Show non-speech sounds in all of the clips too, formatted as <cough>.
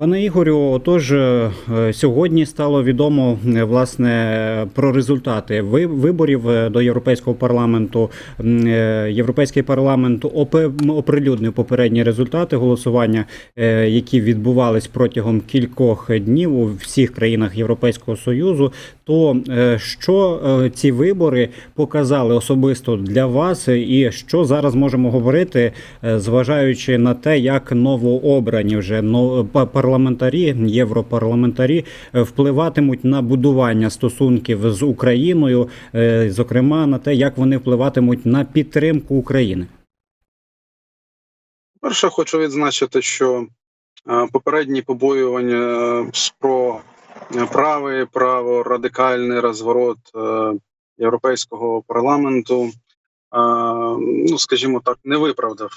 Пане Ігорю, отож е, сьогодні стало відомо е, власне про результати ви- виборів е, до Європейського парламенту. Європейський парламент оприлюднив попередні результати голосування, які відбувались протягом кількох днів у всіх країнах Європейського союзу. То що ці вибори показали особисто для вас, і що зараз можемо говорити, зважаючи на те, як новообрані вже но- па- парламентарі, європарламентарі е, впливатимуть на будування стосунків з Україною, е, зокрема на те, як вони впливатимуть на підтримку України. Перше, хочу відзначити, що е, попередні побоювання про правий, право радикальний розворот європейського парламенту, ну скажімо так, не виправдав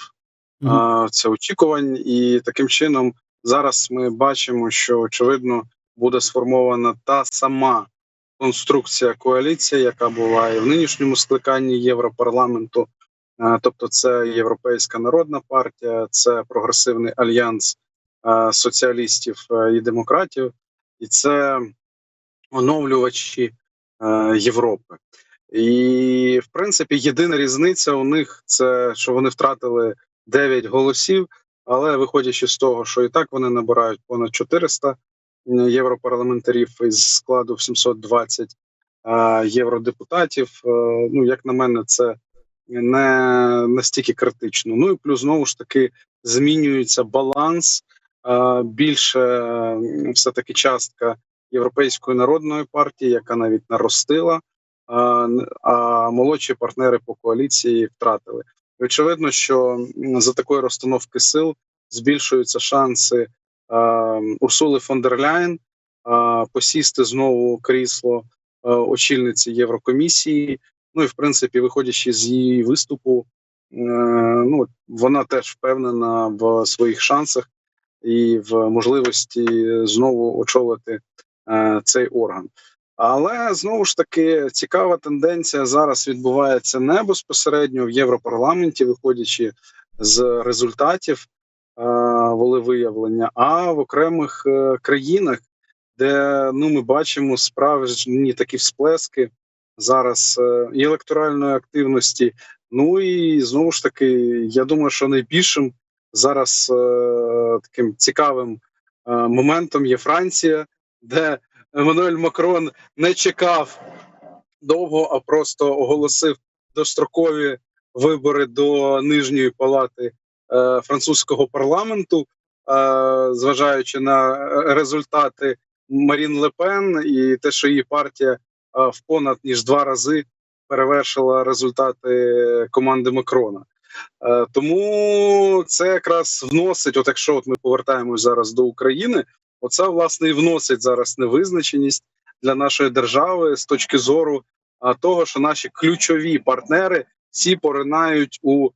це очікувань, і таким чином зараз ми бачимо, що очевидно буде сформована та сама конструкція коаліції, яка була в нинішньому скликанні Європарламенту. Е, Тобто, це Європейська народна партія, це прогресивний альянс е, соціалістів е, і демократів, і це оновлювачі Європи. І в принципі, єдина різниця у них це що вони втратили 9 голосів. Але виходячи з того, що і так вони набирають понад 400 європарламентарів із складу в 720 е, євродепутатів. е, Ну, як на мене, це не настільки критично. Ну і плюс знову ж таки змінюється баланс. Більше все таки частка Європейської народної партії, яка навіть наростила, а молодші партнери по коаліції втратили. Очевидно, що за такої розстановки сил збільшуються шанси е, Урсули фон дер Ляєн е, посісти знову крісло е, очільниці Єврокомісії. Ну і в принципі, виходячи з її виступу, е, ну вона теж впевнена в своїх шансах і в можливості знову очолити е, цей орган. Але знову ж таки цікава тенденція зараз відбувається не безпосередньо в Європарламенті, виходячи з результатів е, волевиявлення, а в окремих е, країнах, де ну ми бачимо справжні такі всплески зараз е, електоральної активності. Ну і знову ж таки, я думаю, що найбільшим зараз е, таким цікавим е, моментом є Франція, де Еммануель Макрон не чекав довго, а просто оголосив дострокові вибори до нижньої палати е, французького парламенту, е, зважаючи на результати Марін Лепен і те, що її партія е, в понад ніж два рази перевершила результати команди Макрона. Тому це якраз вносить, от якщо от ми повертаємось зараз до України, оце власне і вносить зараз невизначеність для нашої держави з точки зору того, що наші ключові партнери всі поринають у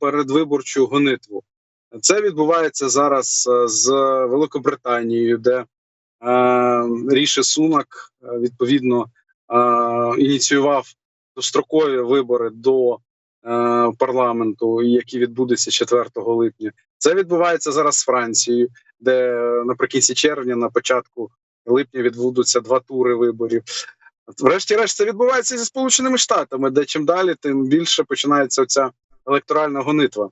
передвиборчу гонитву. Це відбувається зараз з Великобританією, де Ріші Сунак відповідно ініціював дострокові вибори до парламенту, які відбудуться 4 липня. Це відбувається зараз з Францією, де наприкінці червня, на початку липня відбудуться два тури виборів. Врешті-решт, це відбувається зі Сполученими Штатами, де чим далі, тим більше починається оця електоральна гонитва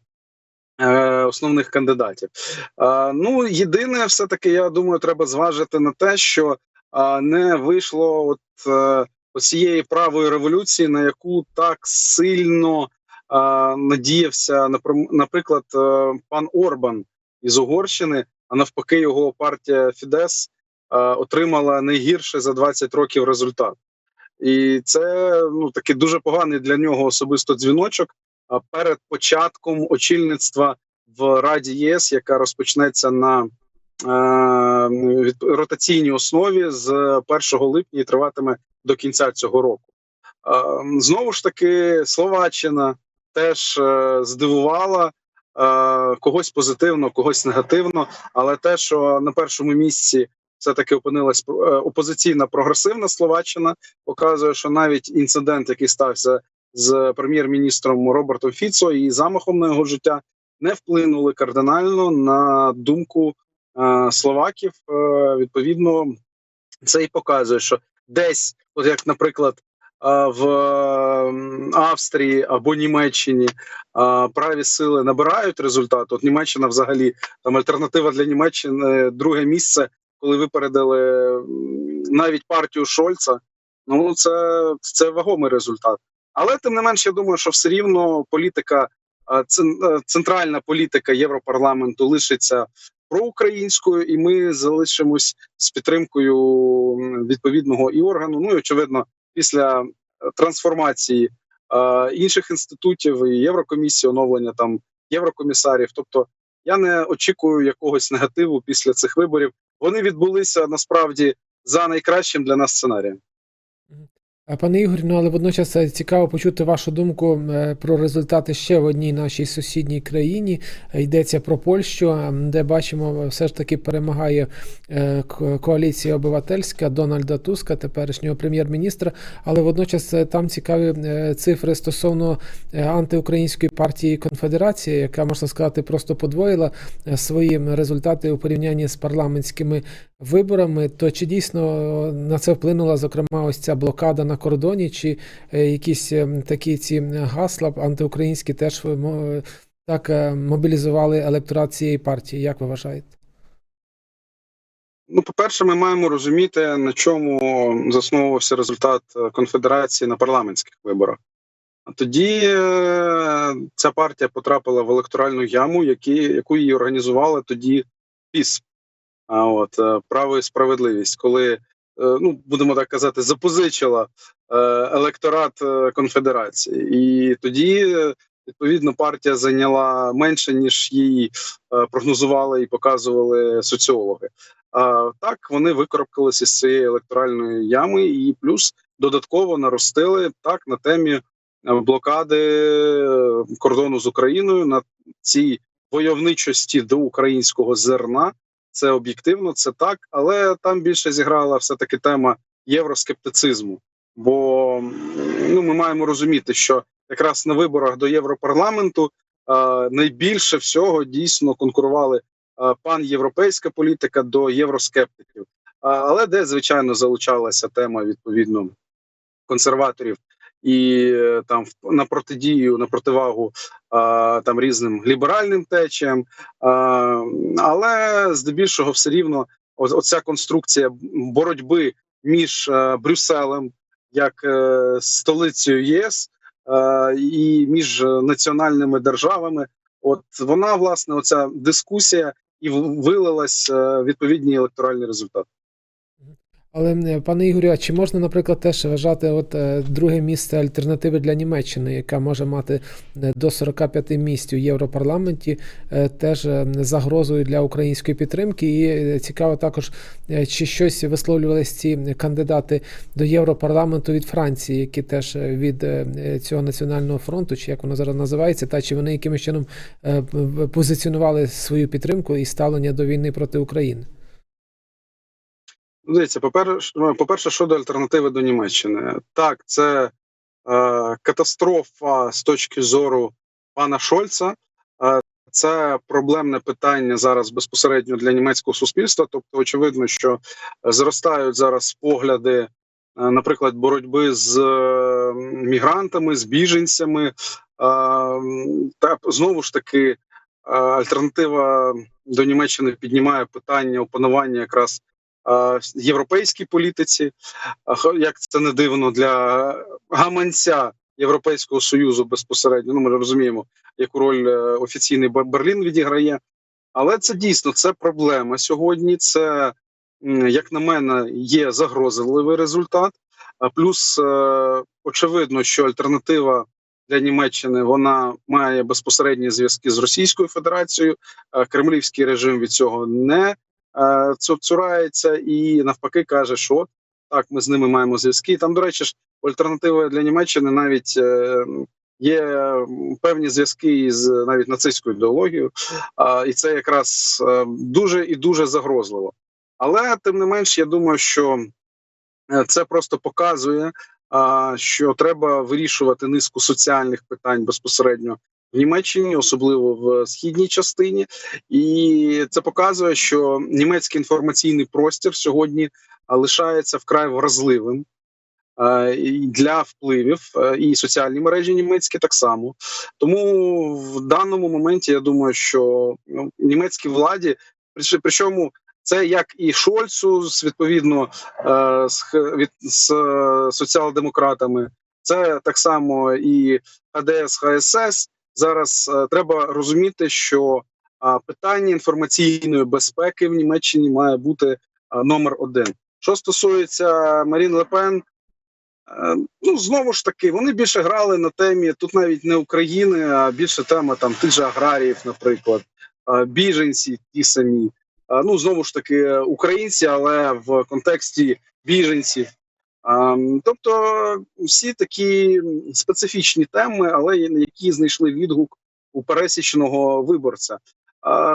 е, основних кандидатів. Е, ну, єдине, все таки, я думаю, треба зважити на те, що е, не вийшло от е, цієї правої революції, на яку так сильно надіявся, наприм- наприклад, е, пан Орбан із Угорщини, а навпаки, його партія Фідес е, отримала найгірше за 20 років результат. І це ну такий дуже поганий для нього особисто дзвіночок. Перед початком очільництва в Раді ЄС, яка розпочнеться на е, ротаційній основі з 1 липня і триватиме до кінця цього року. Е, знову ж таки, Словаччина теж е, здивувала е, когось позитивно, когось негативно. Але те, що на першому місці все таки опинилась е, опозиційна прогресивна Словаччина, показує, що навіть інцидент, який стався з прем'єр-міністром Робертом Фіцо і замахом на його життя, не вплинули кардинально на думку словаків. Відповідно, це і показує, що десь, от як, наприклад, в Австрії або Німеччині праві сили набирають результат. От Німеччина взагалі там альтернатива для Німеччини друге місце, коли випередили навіть партію Шольца. Ну це, це вагомий результат. Але тим не менш, я думаю, що все рівно політика, цен- центральна політика Європарламенту лишиться проукраїнською, і ми залишимось з підтримкою відповідного і органу. Ну і очевидно, після е, трансформації е, інших інститутів і Єврокомісії, оновлення там єврокомісарів. Тобто я не очікую якогось негативу після цих виборів. Вони відбулися насправді за найкращим для нас сценарієм. Пане Ігор, ну але водночас е, цікаво почути вашу думку е, про результати ще в одній нашій сусідній країні. Е, Йдеться про Польщу, де бачимо, все ж таки перемагає коаліція обивательська Дональда Туска, теперішнього прем'єр-міністра. Але водночас там цікаві цифри стосовно антиукраїнської партії Конфедерація, яка можна сказати просто подвоїла свої результати у порівнянні з парламентськими виборами, то чи дійсно на це вплинула зокрема ось ця блокада на кордоні, чи е, якісь е, такі ці гасла антиукраїнські теж е, так е, мобілізували електорат цієї партії? Як ви вважаєте? Ну, по-перше, ми маємо розуміти, на чому засновувався результат конфедерації на парламентських виборах. А тоді ця партія потрапила в електоральну яму, які, яку її організувала тоді ПІС. А от право і справедливість, коли ну будемо так казати, запозичила е, електорат е, конфедерації, і тоді е, відповідно партія зайняла менше ніж її е, прогнозували і показували соціологи. А так вони викарабкалися з цієї електоральної ями, і плюс додатково наростили так на темі е, блокади е, кордону з Україною на цій войовничості до українського зерна. Це об'єктивно, це так, але там більше зіграла все таки тема євроскептицизму. Бо ну ми маємо розуміти, що якраз на виборах до Європарламенту е, найбільше всього дійсно конкурували е, панєвропейська політика до євроскептиків. А, Але де звичайно залучалася тема відповідно консерваторів і е, там на протидію, на противагу там різним ліберальним течіям. Але здебільшого все рівно оця конструкція боротьби між е, Брюсселем як е, столицею ЄС і між національними державами. От вона власне оця дискусія і вилилась відповідні електоральні результати. Але пане Ігорю, а чи можна, наприклад, теж вважати от е, друге місце альтернативи для Німеччини, яка може мати е, до 45 місць у Європарламенті, е, теж загрозою для української підтримки? І цікаво також, чи щось висловлювались ці кандидати до Європарламенту від Франції, які теж від цього національного фронту, чи як воно зараз називається, та чи вони якимось чином позиціонували свою підтримку і ставлення до війни проти України? Ну, Дивіться, по-перше, по-перше, щодо альтернативи до Німеччини, так, це е, катастрофа з точки зору пана Шольца. Е, це проблемне питання зараз безпосередньо для німецького суспільства. Тобто, очевидно, що зростають зараз погляди, е, наприклад, боротьби з е, мігрантами, з біженцями. Е, та знову ж таки, альтернатива до Німеччини піднімає питання опанування якраз європейській політиці. Як це не дивно для гаманця Європейського союзу безпосередньо. Ну, ми розуміємо, яку роль е, офіційний Бер- Берлін відіграє. Але це дійсно це проблема сьогодні. Це, як на мене, є загрозливий результат. А плюс е, очевидно, що альтернатива для Німеччини вона має безпосередні зв'язки з Російською Федерацією. Е, Кремлівський режим від цього не е, цурається і навпаки каже, що так, ми з ними маємо зв'язки. Там, до речі, ж альтернатива для Німеччини навіть е, є певні зв'язки з навіть нацистською ідеологією, і це якраз е, дуже і дуже загрозливо. Але тим не менш, я думаю, що е, це просто показує, що треба вирішувати низку соціальних питань безпосередньо в Німеччині, особливо в східній частині, і це показує, що німецький інформаційний простір сьогодні лишається вкрай вразливим. е, Для впливів е, і соціальні мережі німецькі так само. Тому в даному моменті я думаю, що ну, німецькій владі, прич- причому це як і Шольцу, з відповідно е, з, від, з е, соціал-демократами, це так само і ХДС, ХСС. Зараз е, треба розуміти, що питання інформаційної безпеки в Німеччині має бути номер один. Що стосується Марін Лепен, е, ну знову ж таки, вони більше грали на темі тут навіть не України, а більше тема там тих же аграріїв, наприклад, біженці, ті самі. Ну знову ж таки, українці, але в контексті біженців. А, Тобто всі такі специфічні теми, але які знайшли відгук у пересічного виборця.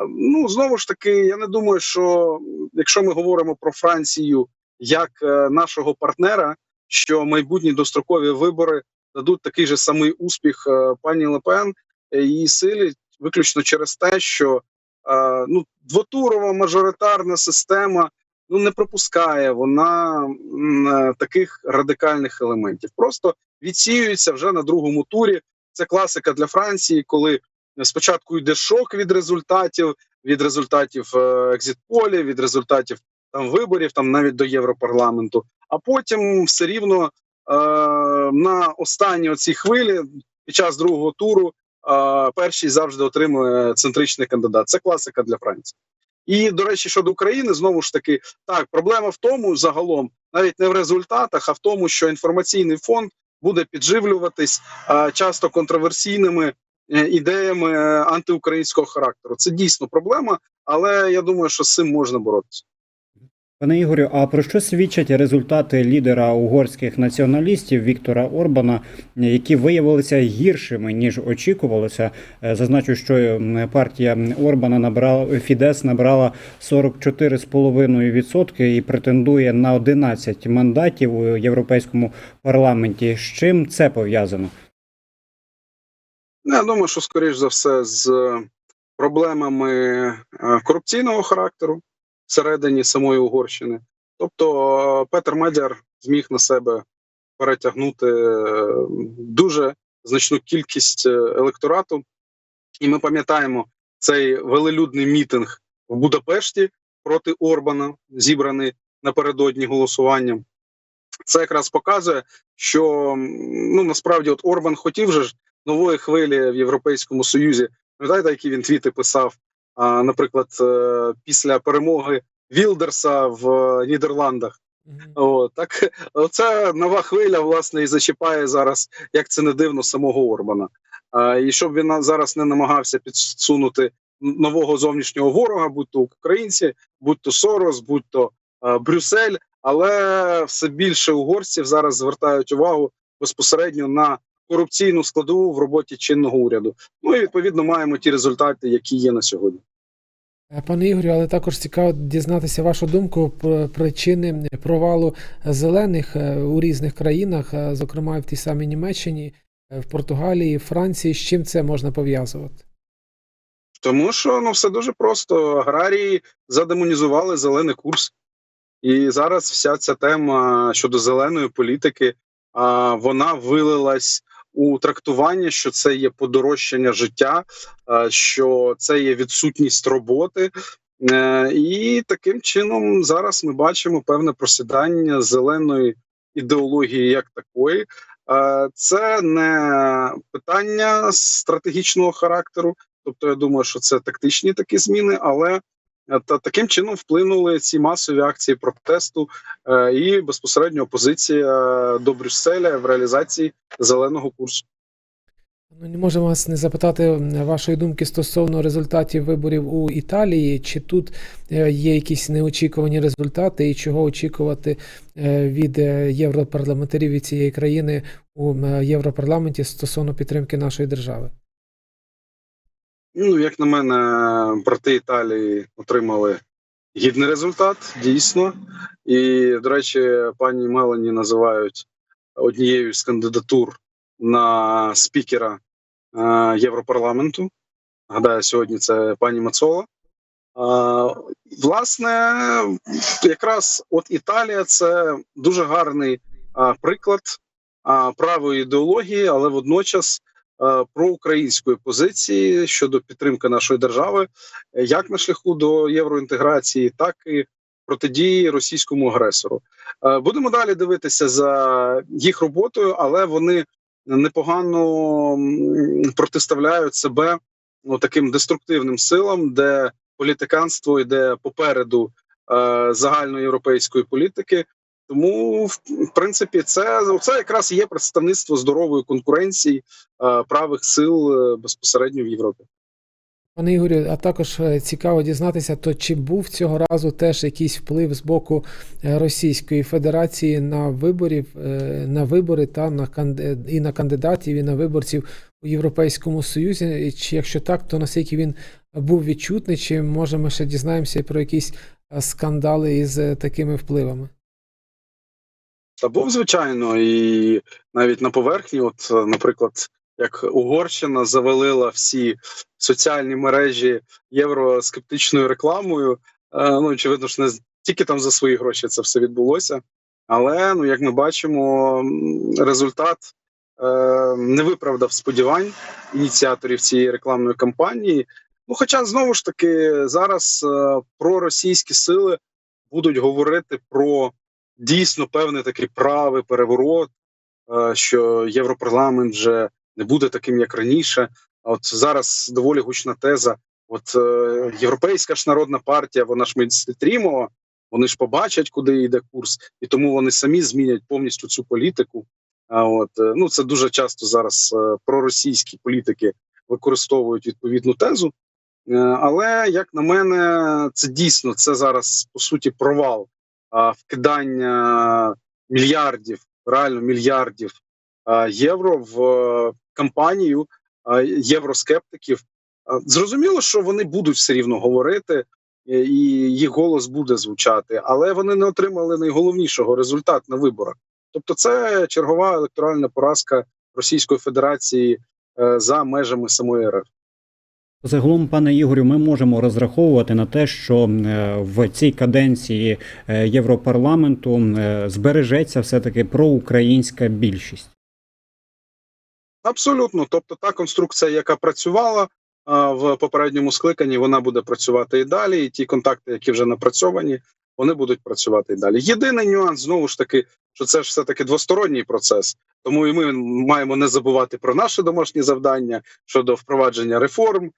Ну знову ж таки, я не думаю, що якщо ми говоримо про Францію як е, нашого партнера, що майбутні дострокові вибори дадуть такий же самий успіх е, пані Лепен е, її силі, виключно через те, що ну двотурова мажоритарна система ну не пропускає вона е, таких радикальних елементів. Просто відсіюється вже на другому турі. Це класика для Франції, коли спочатку йде шок від результатів, від результатів е, екзитполів, від результатів там виборів, там навіть до Європарламенту. А потім все рівно е, на останній оцій хвилі під час другого туру е, перший завжди отримує центричний кандидат. Це класика для Франції. І до речі, щодо України, знову ж таки, так проблема в тому, загалом, навіть не в результатах, а в тому, що інформаційний фонд буде підживлюватись а, часто контроверсійними е, ідеями е, антиукраїнського характеру. Це дійсно проблема, але я думаю, що з цим можна боротися. Пане Ігорю, а про що свідчать результати лідера угорських націоналістів Віктора Орбана, які виявилися гіршими ніж очікувалося? Е, Зазначу, що партія Орбана набрала Фідес набрала 44,5% і претендує на 11 мандатів у європейському парламенті. З чим це пов'язано? Ну, Я думаю, що скоріш за все з проблемами е, корупційного характеру всередині самої Угорщини. Тобто е, Петер Медяр зміг на себе перетягнути е, дуже значну кількість е, електорату, і ми пам'ятаємо цей велелюдний мітинг в Будапешті проти Орбана, зібраний напередодні голосуванням. Це якраз показує, що ну насправді от Орбан хотів же ж нової хвилі в Європейському Союзі. Пам'ятаєте, які він твіти писав, наприклад, е, після перемоги Вілдерса в е, Нідерландах. О, так <laughs> оце нова хвиля, власне, і зачіпає зараз, як це не дивно, самого Орбана. А, і щоб він зараз не намагався підсунути нового зовнішнього ворога, будь то українці, будь то Сорос, будь то е, Брюссель, але все більше угорців зараз звертають увагу безпосередньо на корупційну складову в роботі чинного уряду. Ну і відповідно маємо ті результати, які є на сьогодні. Е, Пане Ігорю, але також цікаво дізнатися вашу думку про причини провалу зелених е, у різних країнах, е, зокрема в тій самій Німеччині, в Португалії, Франції. З чим це можна пов'язувати? Тому що ну все дуже просто. Аграрії задемонізували зелений курс, і зараз вся ця тема щодо зеленої політики, вона вилилась у трактування, що це є подорожчання життя, що це є відсутність роботи. Е, І таким чином зараз ми бачимо певне просідання зеленої ідеології як такої. Е, Це не питання стратегічного характеру. Тобто, я думаю, що це тактичні такі зміни, але е, та таким чином вплинули ці масові акції протесту е, і безпосередньо опозиція до Брюсселя в реалізації зеленого курсу. Ну, не можемо вас не запитати вашої думки стосовно результатів виборів у Італії. Чи тут е, є якісь неочікувані результати, і чого очікувати е, від е, європарламентарів від цієї країни у Європарламенті стосовно підтримки нашої держави? Ну, як на мене, брати Італії отримали гідний результат, дійсно. І, до речі, пані Мелані називають однією з кандидатур на спікера е, Європарламенту. Гадаю, сьогодні це пані Мацола. Е, власне, якраз от Італія це дуже гарний е, приклад е, правої ідеології, але водночас проукраїнської позиції щодо підтримки нашої держави, е, як на шляху до євроінтеграції, так і протидії російському агресору. Е, Будемо далі дивитися за їх роботою, але вони непогано протиставляють себе ну, таким деструктивним силам, де політиканство йде попереду е, загальноєвропейської політики. Тому, в принципі, це, це якраз є представництво здорової конкуренції е, правих сил е, безпосередньо в Європі. Пане Ігорю, а також е, цікаво дізнатися, то чи був цього разу теж якийсь вплив з боку Російської Федерації на виборів, на вибори та на і на кандидатів, і на виборців у Європейському Союзі? Чи якщо так, то наскільки він був відчутний, чи може ми ще дізнаємося про якісь скандали із такими впливами? Та був звичайно, і навіть на поверхні, от, е, наприклад, як Угорщина завалила всі соціальні мережі євроскептичною рекламою. е, Ну, очевидно ж, не тільки там за свої гроші це все відбулося. Але ну, як ми бачимо, результат е, не виправдав сподівань ініціаторів цієї рекламної кампанії. Ну, хоча знову ж таки зараз е, проросійські сили будуть говорити про дійсно певний такий правий переворот, е, що Європарламент вже не буде таким, як раніше. А от зараз доволі гучна теза. От е, Європейська ж народна партія, вона ж мейнстрімова, вони ж побачать, куди йде курс, і тому вони самі змінять повністю цю політику. А от е, ну це дуже часто зараз проросійські політики використовують відповідну тезу. Але як на мене, це дійсно це зараз по суті провал вкидання мільярдів, реально мільярдів євро в е, кампанію євроскептиків. Зрозуміло, що вони будуть все рівно говорити, і їх голос буде звучати, але вони не отримали найголовнішого результат на виборах. Тобто, це чергова електоральна поразка Російської Федерації е, за межами самої РФ. Загалом, пане Ігорю, ми можемо розраховувати на те, що е, в цій каденції е, Європарламенту е, збережеться все-таки проукраїнська більшість. Абсолютно, тобто та конструкція, яка працювала в попередньому скликанні, вона буде працювати і далі. І ті контакти, які вже напрацьовані, вони будуть працювати і далі. Єдиний нюанс знову ж таки, що це ж все таки двосторонній процес. Тому і ми маємо не забувати про наше домашнє завдання щодо впровадження реформ,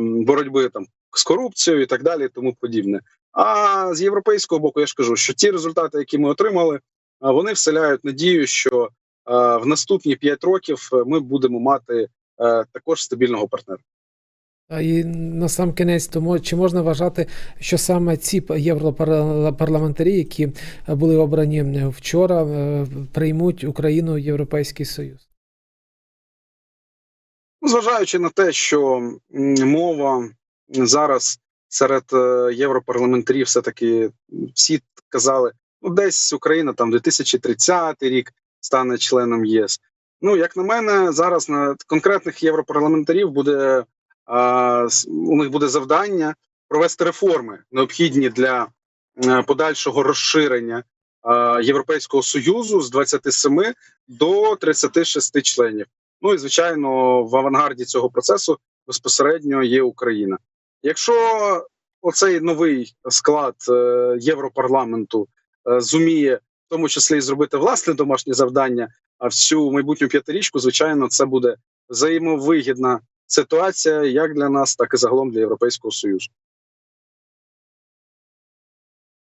боротьби там з корупцією і так далі, і тому подібне. А з європейського боку, я ж кажу, що ті результати, які ми отримали, вони вселяють надію, що Е, в наступні 5 років е, ми будемо мати е, також стабільного партнера. І на сам кінець, тому чи можна вважати, що саме ці європарламентарі, які були обрані вчора, е, приймуть Україну в Європейський Союз? Ну, Зважаючи на те, що мова зараз серед е, європарламентарів, все таки всі казали, ну десь Україна там 2030 рік стане членом ЄС. Ну як на мене, зараз на конкретних європарламентарів буде а, у них буде завдання провести реформи, необхідні для е, подальшого розширення а, Європейського союзу з 27 до 36 членів. Ну і звичайно, в авангарді цього процесу безпосередньо є Україна. Якщо оцей новий склад е, Європарламенту е, зуміє, в тому числі і зробити власне домашнє завдання, а всю майбутню п'ятирічку, звичайно, це буде взаємовигідна ситуація як для нас, так і загалом для Європейського союзу.